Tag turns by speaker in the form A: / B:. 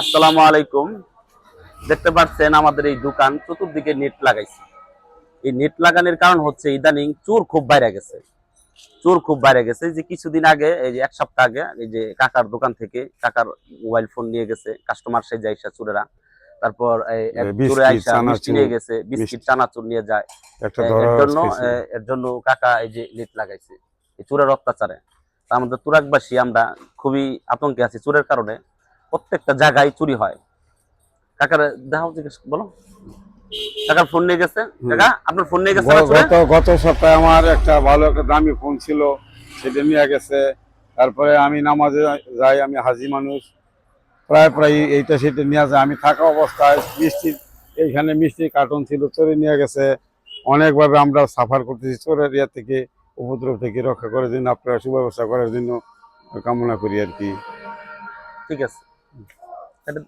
A: আসসালামু আলাইকুম। দেখতে পাচ্ছেন আমাদের এই দোকান চতুর্দিকে নেট লাগাইছে। এই নেট লাগানোর কারণ হচ্ছে ইদানিং চোর খুব বাইরে গেছে। চোর খুব বাইরে গেছে। যে কিছুদিন আগে এই যে এক সপ্তাহ আগে এই যে কাকার দোকান থেকে কাকার মোবাইল ফোন নিয়ে গেছে কাস্টমার সে যাইসা চোরেরা। তারপর আইসা মিষ্টি নিয়ে গেছে বিস্কিট। চানাচুর নিয়ে যায়। এর জন্য এর জন্য কাকা এই যে নেট লাগাইছে। এই চোরের অত্যাচারে। আমাদের তুরাকবাসী আমরা খুবই আতঙ্কে আছি চোরের কারণে। প্রত্যেকটা জায়গায় চুরি হয়। কাকার দেখাও জিজ্ঞেস বলো। কাকার ফোন নিয়ে গেছে? কাকা আপনার ফোন নিয়ে গেছে?
B: গত গত সপ্তাহে আমার একটা ভালো একটা দামি ফোন ছিল সেটা নিয়ে গেছে। তারপরে আমি নামাজে যাই আমি হাজি মানুষ। প্রায় প্রায় এইটা সেটা নিয়ে যায়। আমি থাকা অবস্থায় মিষ্টি এইখানে মিষ্টি কার্টন ছিল চোরে নিয়ে গেছে। অনেকভাবে আমরা সাফার করতেছি চোরের ইয়া থেকে উপদ্রব থেকে রক্ষা করার জন্য আপনারা সুব্যবস্থা করার জন্য কামনা করি আর কি।
A: ঠিক আছে। 嗯。那边